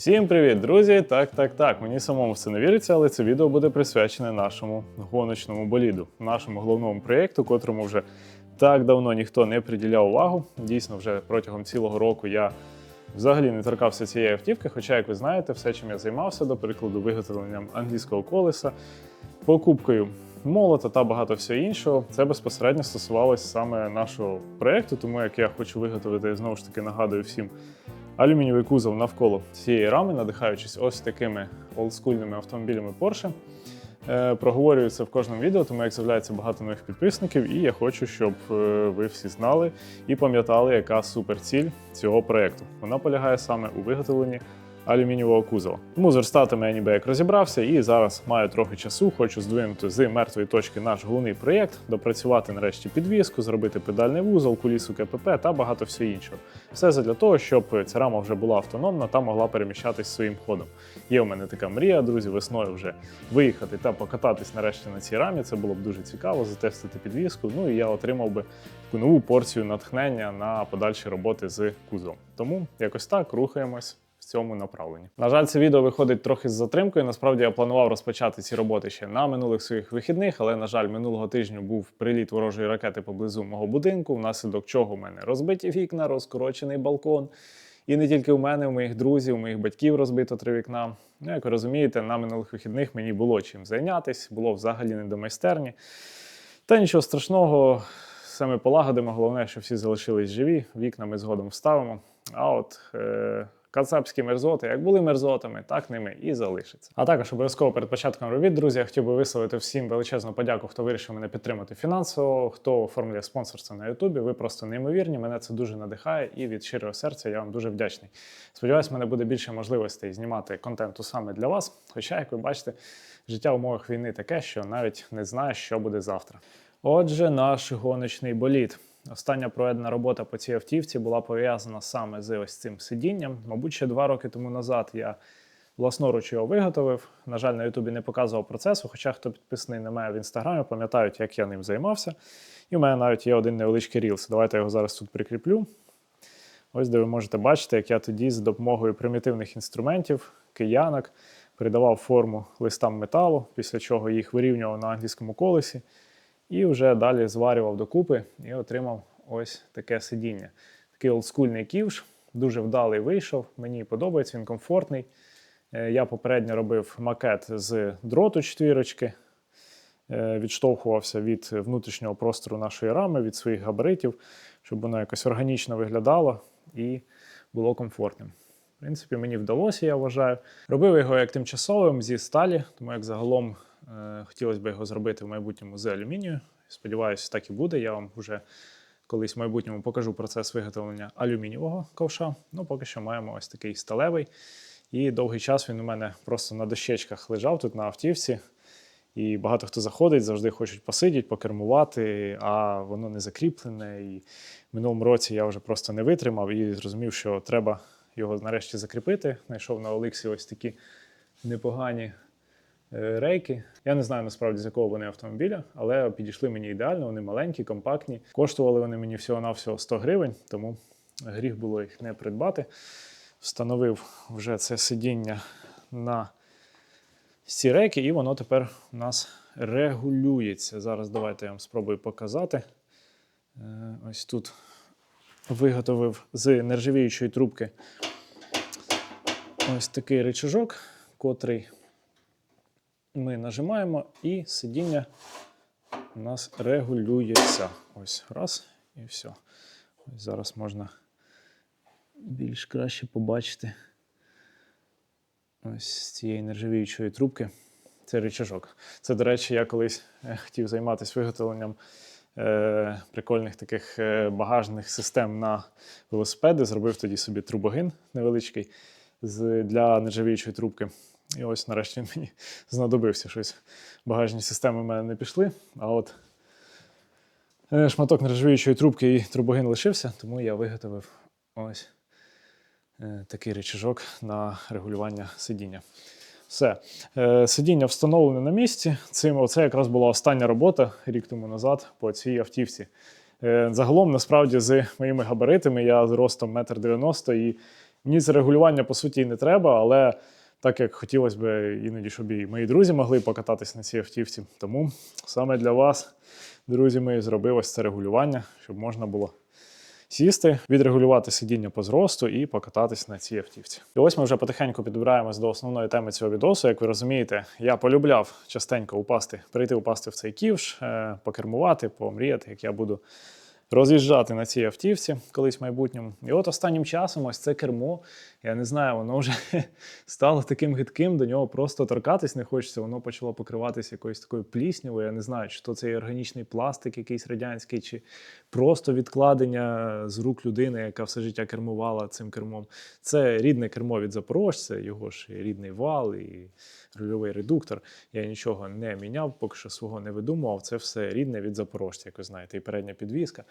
Всім привіт, друзі! Так, так, так. Мені самому це не віриться, але це відео буде присвячене нашому гоночному боліду, нашому головному проєкту, котрому вже так давно ніхто не приділяв увагу. Дійсно, вже протягом цілого року я взагалі не торкався цієї автівки. Хоча, як ви знаєте, все, чим я займався, до прикладу, виготовленням англійського колеса, покупкою молота та багато всього іншого, це безпосередньо стосувалося саме нашого проєкту, тому як я хочу виготовити, знову ж таки нагадую всім алюмінієвий кузов навколо цієї рами, надихаючись ось такими олдскульними автомобілями Porsche. Проговорюється в кожному відео, тому як з'являється багато нових підписників, і я хочу, щоб е, ви всі знали і пам'ятали, яка суперціль цього проєкту. Вона полягає саме у виготовленні алюмінієвого кузова. Тому з верстатами я ніби як розібрався, і зараз маю трохи часу. Хочу здвинути з мертвої точки наш головний проєкт, допрацювати нарешті підвіску, зробити педальний вузол, кулісу КПП та багато всього іншого. Все це для того, щоб ця рама вже була автономна та могла переміщатись своїм ходом. Є у мене така мрія, друзі, весною вже виїхати та покататись нарешті на цій рамі. Це було б дуже цікаво, затестити підвіску. Ну і я отримав би таку нову порцію натхнення на подальші роботи з кузовом. Тому якось так рухаємось. Цьому направленні. На жаль, це відео виходить трохи з затримкою. Насправді я планував розпочати ці роботи ще на минулих своїх вихідних, але, на жаль, минулого тижня був приліт ворожої ракети поблизу мого будинку, внаслідок чого в мене розбиті вікна, розкорочений балкон. І не тільки у мене, у моїх друзів, у моїх батьків розбито три вікна. Ну, як ви розумієте, на минулих вихідних мені було чим зайнятися, було взагалі не до майстерні. Та нічого страшного, ми полагодимо. Головне, що всі залишились живі, вікна ми згодом вставимо. А от е- кацапські мерзоти, як були мерзотами, так ними і залишаться. А також обов'язково перед початком робіт, друзі, я хотів би висловити всім величезну подяку, хто вирішив мене підтримати фінансово, хто оформлює спонсорство на Ютубі. Ви просто неймовірні. Мене це дуже надихає, і від щирого серця я вам дуже вдячний. Сподіваюсь, мене буде більше можливостей знімати контенту саме для вас. Хоча, як ви бачите, життя в умовах війни таке, що навіть не знаю, що буде завтра. Отже, наш гоночний болід. Остання проведена робота по цій автівці була пов'язана саме з ось цим сидінням. Мабуть, ще два роки тому назад я власноруч його виготовив. На жаль, на Ютубі не показував процесу, хоча хто підписаний на мене в інстаграмі, пам'ятають, як я ним займався. І в мене навіть є один невеличкий рілс. Давайте я його зараз тут прикріплю. Ось де ви можете бачити, як я тоді за допомогою примітивних інструментів, киянок, придавав форму листам металу, після чого їх вирівнював на англійському колесі. І вже далі зварював докупи і отримав ось таке сидіння. Такий олдскульний ківш, дуже вдалий вийшов. Мені подобається, він комфортний. Е, Я попередньо робив макет з дроту четвірочки, Е, відштовхувався від внутрішнього простору нашої рами, від своїх габаритів, щоб воно якось органічно виглядало і було комфортним. В принципі, мені вдалося, я вважаю. Робив його як тимчасовим зі сталі, тому як загалом хотілося б його зробити в майбутньому з алюмінію. Сподіваюся, так і буде. Я вам вже колись в майбутньому покажу процес виготовлення алюмінієвого ковша. Ну, поки що маємо ось такий сталевий. І довгий час він у мене просто на дощечках лежав тут на автівці. І багато хто заходить, завжди хочуть посидіти, покермувати, а воно не закріплене. І в минулому році я вже просто не витримав і зрозумів, що треба його нарешті закріпити. Знайшов на Олексі ось такі непогані е, рейки. Я не знаю насправді з якого вони автомобіля, але підійшли мені ідеально. Вони маленькі, компактні. Коштували вони мені всього-навсього 100 гривень, тому гріх було їх не придбати. Встановив вже це сидіння на ці рейки, і воно тепер у нас регулюється. Зараз давайте я вам спробую показати. Е, Ось тут виготовив з нержавіючої трубки ось такий рычажок, котрий ми нажимаємо, і сидіння у нас регулюється. Ось раз і все. Ось зараз можна більш краще побачити. Ось з цієї нержавіючої трубки. Це рычажок. Це, до речі, я колись е, хотів займатися виготовленням е, прикольних таких е, багажних систем на велосипеди. Зробив тоді собі трубогин невеличкий з, для нержавіючої трубки. І ось нарешті мені знадобився щось. Багажні системи в мене не пішли. А от е, шматок нержавіючої трубки і трубогин лишився, тому я виготовив ось е, такий рычажок на регулювання сидіння. Все. Е, Сидіння встановлене на місці. Цим оце якраз була остання робота рік тому назад по цій автівці. Загалом, насправді, з моїми габаритами я ростом 1,90 м і Мені це регулювання по суті і не треба, але так як хотілося б іноді, щоб і мої друзі могли покататись на цій автівці. Тому саме для вас, друзі мої, зробив ось це регулювання, щоб можна було сісти, відрегулювати сидіння по зросту і покататись на цій автівці. І ось ми вже потихеньку підбираємось до основної теми цього відосу. Як ви розумієте, я полюбляв частенько упасти, прийти упасти в цей ківш, е, покермувати, помріяти, як я буду роз'їжджати на цій автівці колись в майбутньому. І от останнім часом ось це кермо, я не знаю, воно вже стало таким гидким, до нього просто торкатись не хочеться. Воно почало покриватися якоюсь такою пліснявою. Я не знаю, чи то це органічний пластик, якийсь радянський, чи просто відкладення з рук людини, яка все життя кермувала цим кермом. Це рідне кермо від запорожця, його ж і рідний вал і рульовий редуктор. Я нічого не міняв, поки що свого не видумував. Це все рідне від запорожця, як ви знаєте, і передня підвізка.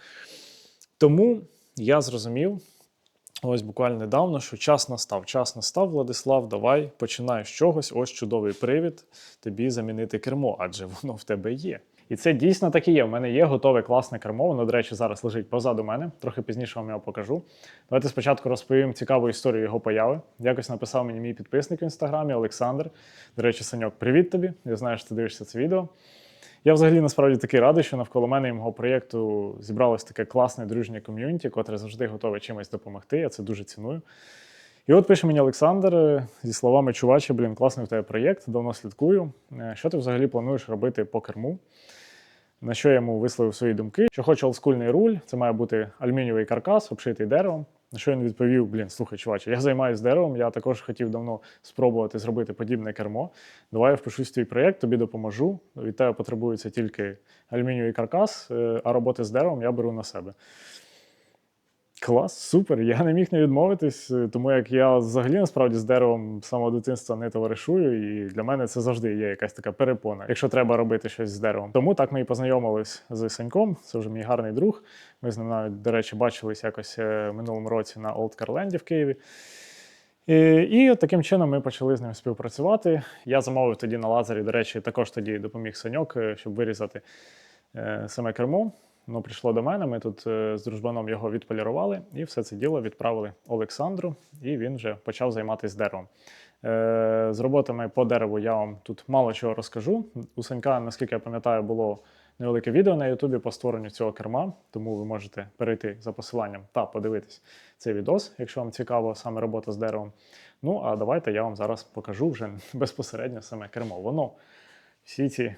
Тому я зрозумів. Ось буквально недавно, що час настав. Час настав, Владислав, давай починай з чогось. Ось чудовий привід тобі замінити кермо, адже воно в тебе є. І це дійсно так і є. У мене є готове класне кермо. Воно, до речі, зараз лежить позаду мене. Трохи пізніше вам його покажу. Давайте спочатку розповім цікаву історію його появи. Якось написав мені мій підписник в інстаграмі Олександр. До речі, Саньок, привіт тобі. Я знаю, що ти дивишся це відео. Я взагалі насправді такий радий, що навколо мене і мого проєкту зібралось таке класне дружнє ком'юніті, котре завжди готове чимось допомогти. Я це дуже ціную. І от пише мені Олександр е, зі словами чувачі, блін, класний в тебе проєкт, давно слідкую. Е, Що ти взагалі плануєш робити по керму? На що я йому висловив свої думки, що хоче олдскульний руль, це має бути алюмінієвий каркас, обшитий деревом. На що він відповів: блін, слухай, чуваче, я займаюся деревом, я також хотів давно спробувати зробити подібне кермо. Давай я впишусь в твій проєкт, тобі допоможу. Від тебе потребується тільки алюмінієвий каркас, е, а роботи з деревом я беру на себе. Клас, супер. Я не міг не відмовитись, е, тому як я взагалі насправді з деревом з самого дитинства не товаришую, і для мене це завжди є якась така перепона, якщо треба робити щось з деревом. Тому так ми і познайомились з Саньком. Це вже мій гарний друг. Ми з ним навіть, до речі, бачились якось е, минулому році на Old Carland в Києві. І, і таким чином ми почали з ним співпрацювати. Я замовив тоді на лазері, до речі, також тоді допоміг Саньок, е, щоб вирізати е, саме кермо. Воно прийшло до мене. Ми тут е, з дружбаном його відполірували, і все це діло відправили Олександру, і він вже почав займатися деревом. Е, З роботами по дереву я вам тут мало чого розкажу. У Санька, наскільки я пам'ятаю, було невелике відео на Ютубі по створенню цього керма, тому ви можете перейти за посиланням та подивитись цей відос, якщо вам цікаво саме робота з деревом. Ну а давайте я вам зараз покажу вже безпосередньо саме кермо. Воно всі ці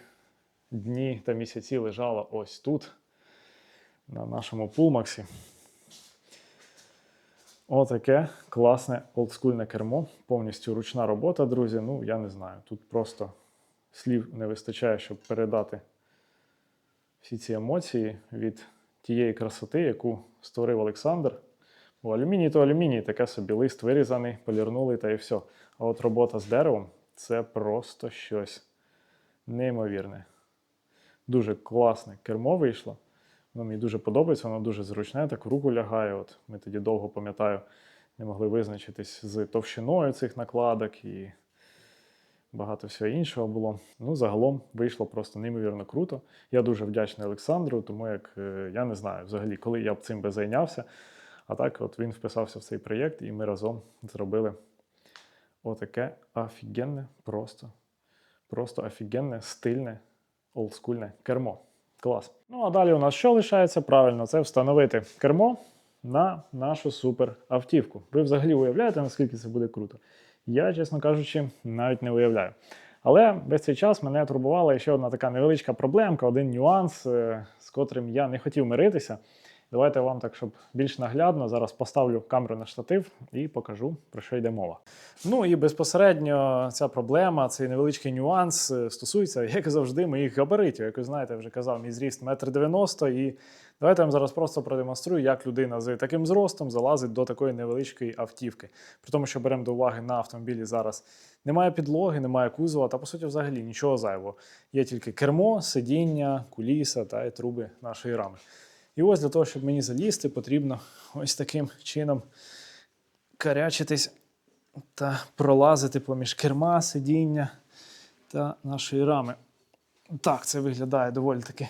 дні та місяці лежало ось тут на нашому пулмаксі. Отаке класне олдскульне кермо, повністю ручна робота, друзі. Ну, я не знаю. Тут просто слів не вистачає, щоб передати всі ці емоції від тієї красоти, яку створив Олександр. Бо алюміній то алюміній, таке собі лист вирізаний, полірнули та і все. А от робота з деревом це просто щось неймовірне. Дуже класне кермо вийшло. Воно мені дуже подобається, воно дуже зручне, так в руку лягає. От Ми тоді довго пам'ятаю, не могли визначитись з товщиною цих накладок і багато всього іншого було. Ну, загалом вийшло просто неймовірно круто. Я дуже вдячний Олександру, тому як е, я не знаю взагалі, коли я б цим би зайнявся. А так, от він вписався в цей проєкт, і ми разом зробили отаке офігенне, просто, просто офігенне, стильне, олдскульне кермо. Клас. Ну а далі у нас що лишається? Правильно, це встановити кермо на нашу супер автівку. Ви взагалі уявляєте, наскільки це буде круто? Я, чесно кажучи, навіть не уявляю. Але весь цей час мене турбувала ще одна така невеличка проблемка, один нюанс, е, з котрим я не хотів миритися. Давайте я вам так, щоб більш наглядно, зараз поставлю камеру на штатив і покажу, про що йде мова. Ну і безпосередньо ця проблема, цей невеличкий нюанс е, стосується, як завжди, моїх габаритів. Як ви знаєте, я вже казав, мій зріст 1,90 м. І давайте я вам зараз просто продемонструю, як людина з таким зростом залазить до такої невеличкої автівки. При тому, що беремо до уваги на автомобілі зараз. Немає підлоги, немає кузова, та по суті, взагалі нічого зайвого. Є тільки кермо, сидіння, куліса та і труби нашої рами. І ось для того, щоб мені залізти, потрібно ось таким чином карячитись та пролазити поміж керма, сидіння та нашої рами. Так, це виглядає доволі таки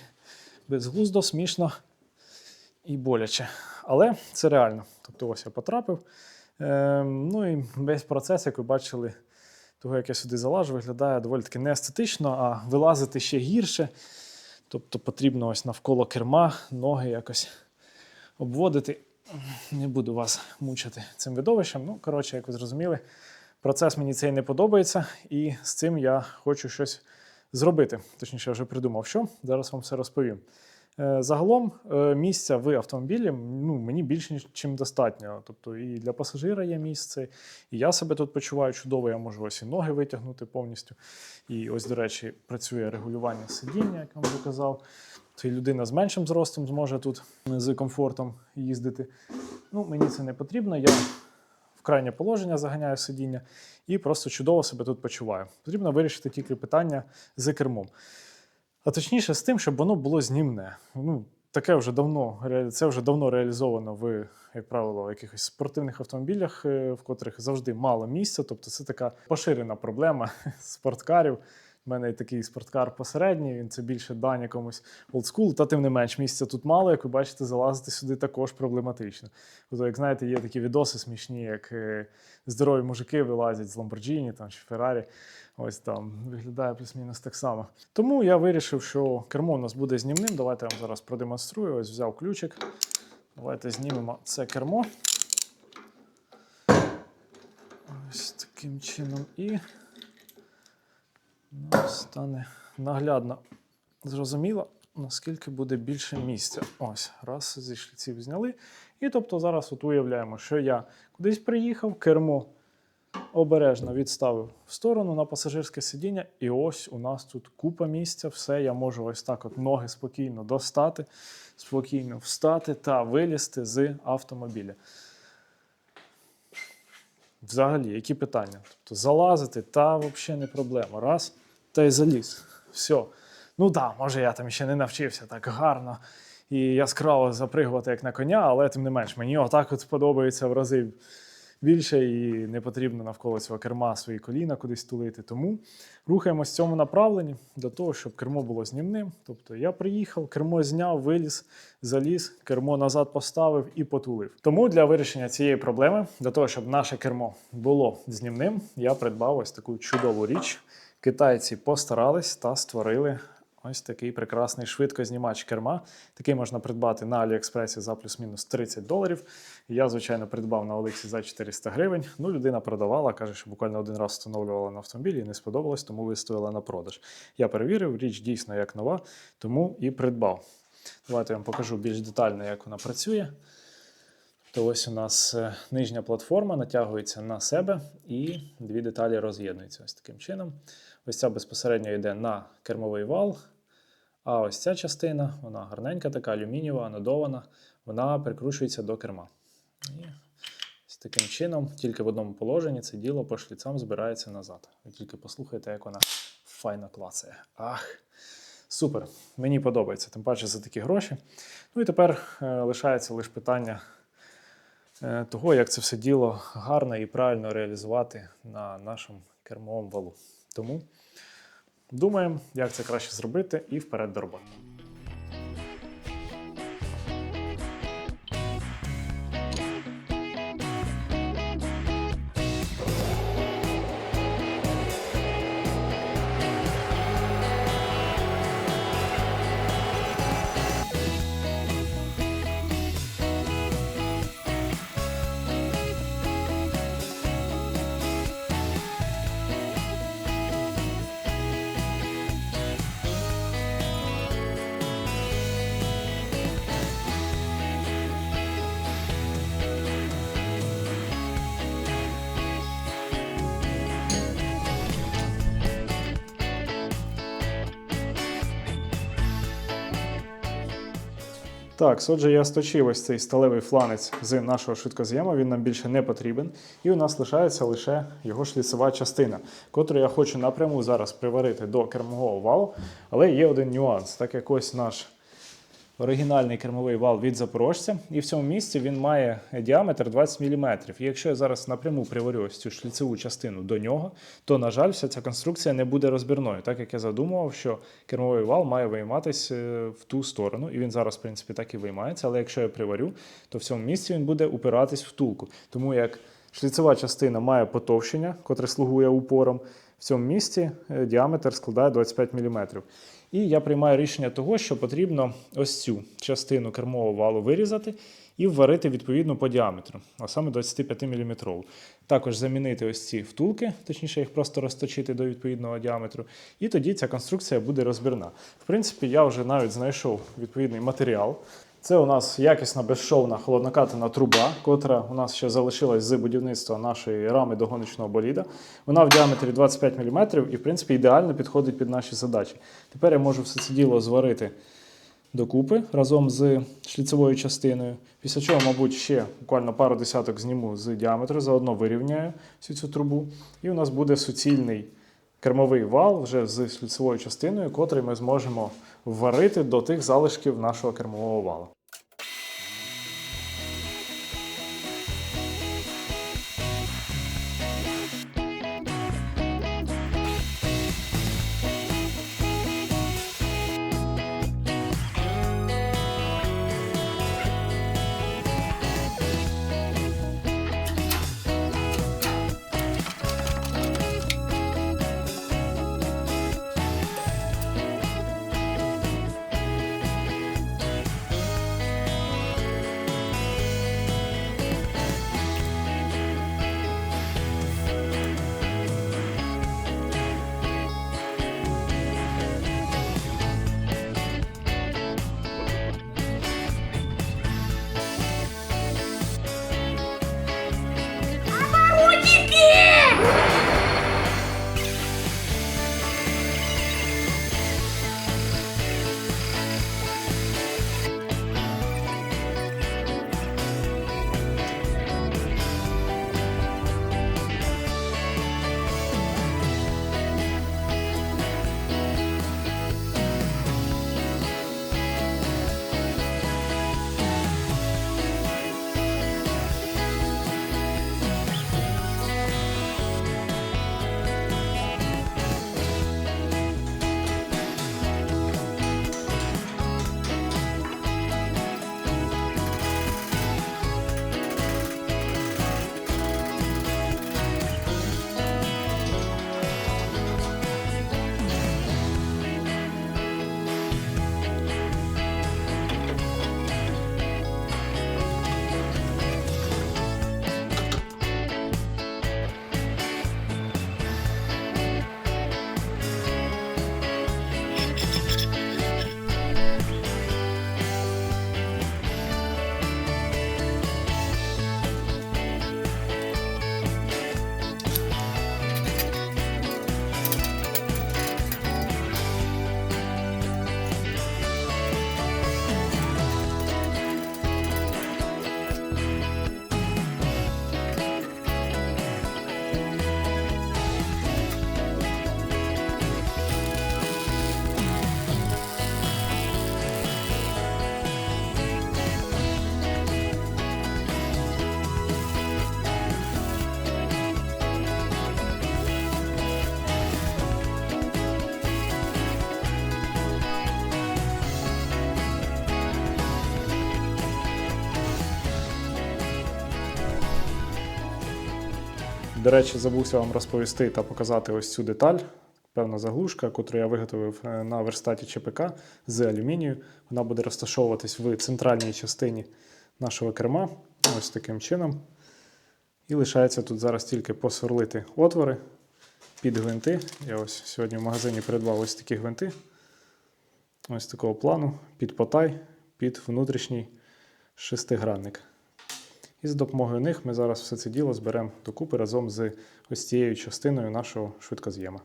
безглуздо, смішно і боляче. Але це реально. Тобто, ось я потрапив. Ем, ну і весь процес, як ви бачили, того, як я сюди залажу, виглядає доволі таки неестетично, а вилазити ще гірше. Тобто потрібно ось навколо керма ноги якось обводити. Не буду вас мучити цим видовищем. Ну, коротше, як ви зрозуміли, процес мені цей не подобається, і з цим я хочу щось зробити. Точніше, я вже придумав, що зараз вам все розповім. Е, Загалом е, місця в автомобілі ну, мені більше ніж достатньо. Тобто і для пасажира є місце, і я себе тут почуваю чудово. Я можу ось і ноги витягнути повністю. І ось, до речі, працює регулювання сидіння, як я вам вже. То людина з меншим зростом зможе тут з комфортом їздити. Ну, мені це не потрібно. Я в крайнє положення заганяю сидіння і просто чудово себе тут почуваю. Потрібно вирішити тільки питання з кермом. А точніше, з тим, щоб воно було знімне. Ну, таке вже давно, це вже давно реалізовано в, як правило, якихось спортивних автомобілях, е, в котрих завжди мало місця. Тобто це така поширена проблема спорткарів. У мене такий спорткар посередній, він це більше дань якомусь олдскул, та тим не менш місця тут мало, як ви бачите, залазити сюди також проблематично. Тобто, як знаєте, є такі відоси смішні, як е, здорові мужики вилазять з Lamborghini там, чи Феррарі. Ось там виглядає плюс-мінус так само. Тому я вирішив, що кермо у нас буде знімним. Давайте я вам зараз продемонструю. Ось взяв ключик. Давайте знімемо це кермо. Ось таким чином і ну, стане наглядно зрозуміло, наскільки буде більше місця. Ось, раз зі шліців зняли. І тобто зараз от уявляємо, що я кудись приїхав, кермо обережно відставив в сторону на пасажирське сидіння, і ось у нас тут купа місця. Все, я можу ось так от ноги спокійно достати, спокійно встати та вилізти з автомобіля. Взагалі, які питання? Тобто залазити, та взагалі не проблема. Раз, та й заліз. Все. Ну да, може я там ще не навчився так гарно і яскраво запригувати, як на коня, але тим не менш, мені отак от подобається в рази більше і не потрібно навколо цього керма свої коліна кудись тулити. Тому рухаємось в цьому направленні до того, щоб кермо було знімним. Тобто я приїхав, кермо зняв, виліз, заліз, кермо назад поставив і потулив. Тому для вирішення цієї проблеми, для того, щоб наше кермо було знімним, я придбав ось таку чудову річ. Китайці постарались та створили Ось такий прекрасний швидкознімач керма. Такий можна придбати на Аліекспресі за плюс-мінус 30 доларів. Я, звичайно, придбав на Олексі за 400 гривень. Ну, людина продавала, каже, що буквально один раз встановлювала на автомобілі і не сподобалось, тому виставила на продаж. Я перевірив, річ дійсно як нова, тому і придбав. Давайте я вам покажу більш детально, як вона працює. То ось у нас е, нижня платформа натягується на себе, і дві деталі роз'єднуються ось таким чином. Ось ця безпосередньо йде на кермовий вал. А ось ця частина, вона гарненька, така алюмінієва, анодована, вона прикручується до керма. І ось таким чином, тільки в одному положенні це діло по шліцам збирається назад. Ви тільки послухайте, як вона файно клацає. Ах! Супер! Мені подобається, тим паче за такі гроші. Ну і тепер е, лишається лише питання е, того, як це все діло гарно і правильно реалізувати на нашому кермовому валу. Тому думаємо, як це краще зробити, і вперед до роботи. Так, отже, я сточив ось цей сталевий фланець з нашого швидкоз'єма, він нам більше не потрібен. І у нас лишається лише його шліцева частина, котру я хочу напряму зараз приварити до кермового валу. Але є один нюанс, так як ось наш оригінальний кермовий вал від запорожця, і в цьому місці він має діаметр 20 мм. І якщо я зараз напряму приварю цю шліцеву частину до нього, то, на жаль, вся ця конструкція не буде розбірною, так як я задумував, що кермовий вал має вийматися е, в ту сторону, і він зараз, в принципі, так і виймається. Але якщо я приварю, то в цьому місці він буде упиратись в втулку. Тому як Шліцева частина має потовщення, котре слугує упором. В цьому місці е, діаметр складає 25 мм. І я приймаю рішення того, що потрібно ось цю частину кермового валу вирізати і вварити відповідно по діаметру, а саме 25 мм. Також замінити ось ці втулки, точніше їх просто розточити до відповідного діаметру, і тоді ця конструкція буде розбірна. В принципі, я вже навіть знайшов відповідний матеріал. Це у нас якісна безшовна холоднокатана труба, котра у нас ще залишилась з будівництва нашої рами до гоночного боліда. Вона в діаметрі 25 мм і, в принципі, ідеально підходить під наші задачі. Тепер я можу все це діло зварити докупи разом з шліцевою частиною. Після чого, мабуть, ще буквально пару десяток зніму з діаметру, заодно вирівняю всю цю трубу. І у нас буде суцільний кермовий вал вже з шліцевою частиною, котрий ми зможемо вварити до тих залишків нашого кермового вала. До речі, забувся вам розповісти та показати ось цю деталь. Певна заглушка, яку я виготовив е, на верстаті ЧПК з алюмінію. Вона буде розташовуватись в центральній частині нашого керма. Ось таким чином. І лишається тут зараз тільки посверлити отвори під гвинти. Я ось сьогодні в магазині придбав ось такі гвинти. Ось такого плану, під потай, під внутрішній шестигранник. І за допомогою них ми зараз все це діло зберемо докупи разом з ось цією частиною нашого швидкоз'єма.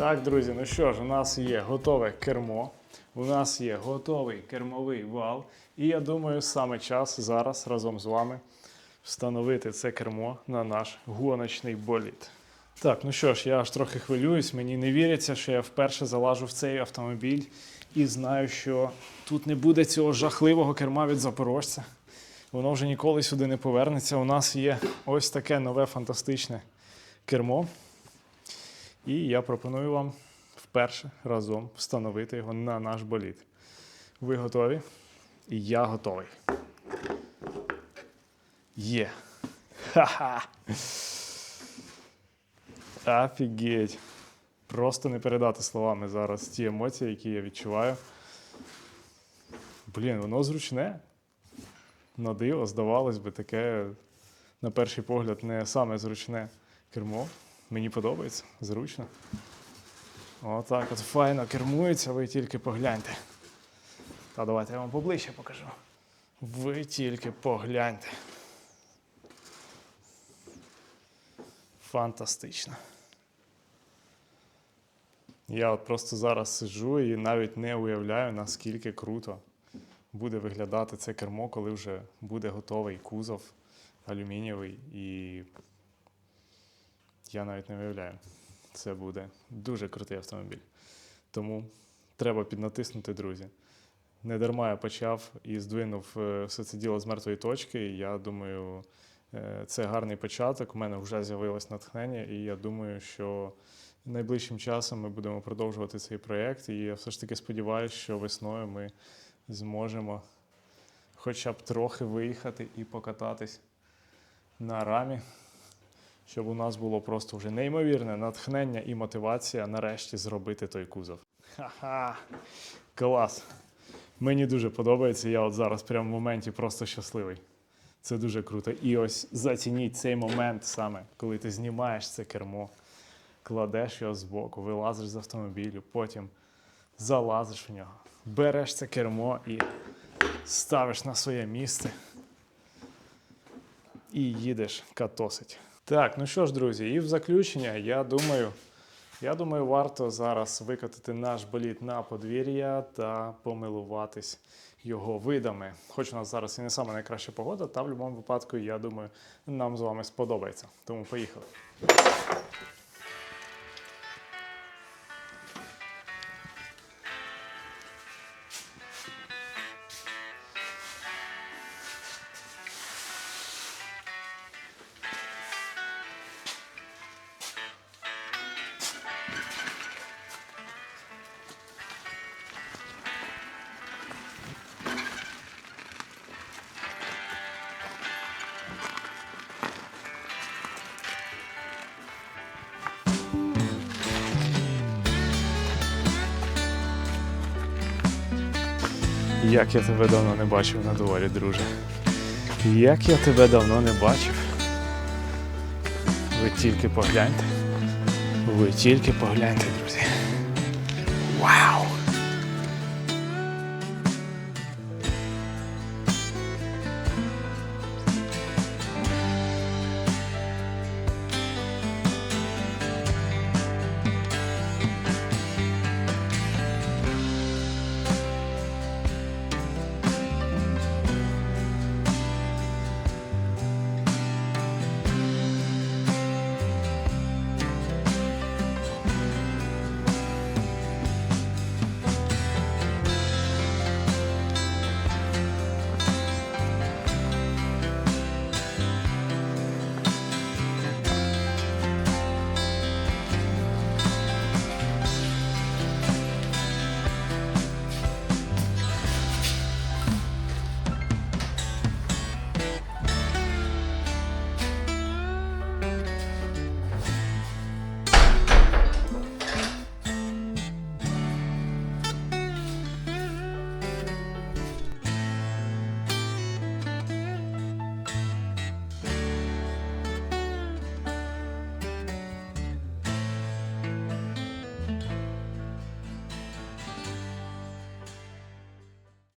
Так, друзі, ну що ж, у нас є готове кермо, у нас є готовий кермовий вал. І я думаю, саме час зараз разом з вами встановити це кермо на наш гоночний болід. Так, ну що ж, я аж трохи хвилююсь, мені не віриться, що я вперше залажу в цей автомобіль і знаю, що тут не буде цього жахливого керма від запорожця. Воно вже ніколи сюди не повернеться. У нас є ось таке нове фантастичне кермо. І я пропоную вам вперше разом встановити його на наш болід. Ви готові? І я готовий. Є. Ха-ха. Офігеть. Просто не передати словами зараз ті емоції, які я відчуваю. Блін, воно зручне. На диво, здавалось би, таке, на перший погляд, не саме зручне кермо. Мені подобається, зручно. Отак от файно кермується, ви тільки погляньте. Та давайте я вам поближче покажу. Ви тільки погляньте. Фантастично. Я от просто зараз сиджу і навіть не уявляю, наскільки круто буде виглядати це кермо, коли вже буде готовий кузов алюмінієвий. І я навіть не уявляю. Це буде дуже крутий автомобіль. Тому треба піднатиснути, друзі. Не дарма я почав і здвинув е, все це діло з мертвої точки. Я думаю, е, це гарний початок. У мене вже з'явилось натхнення, і я думаю, що найближчим часом ми будемо продовжувати цей проєкт. І я все ж таки сподіваюся, що весною ми зможемо хоча б трохи виїхати і покататись на рамі, щоб у нас було просто вже неймовірне натхнення і мотивація нарешті зробити той кузов. Ха-ха! Клас! Мені дуже подобається. Я от зараз прямо в моменті просто щасливий. Це дуже круто. І ось зацініть цей момент саме, коли ти знімаєш це кермо, кладеш його збоку, вилазиш з автомобілю, потім залазиш в нього, береш це кермо і ставиш на своє місце і їдеш катосить. Так, ну що ж, друзі, і в заключення, я думаю, я думаю, варто зараз викотити наш боліт на подвір'я та помилуватись його видами. Хоч у нас зараз і не саме найкраща погода, та в будь-якому випадку, я думаю, нам з вами сподобається. Тому поїхали. Як я тебе давно не бачив на дворі, друже. Як я тебе давно не бачив. Ви тільки погляньте. Ви тільки погляньте, друзі.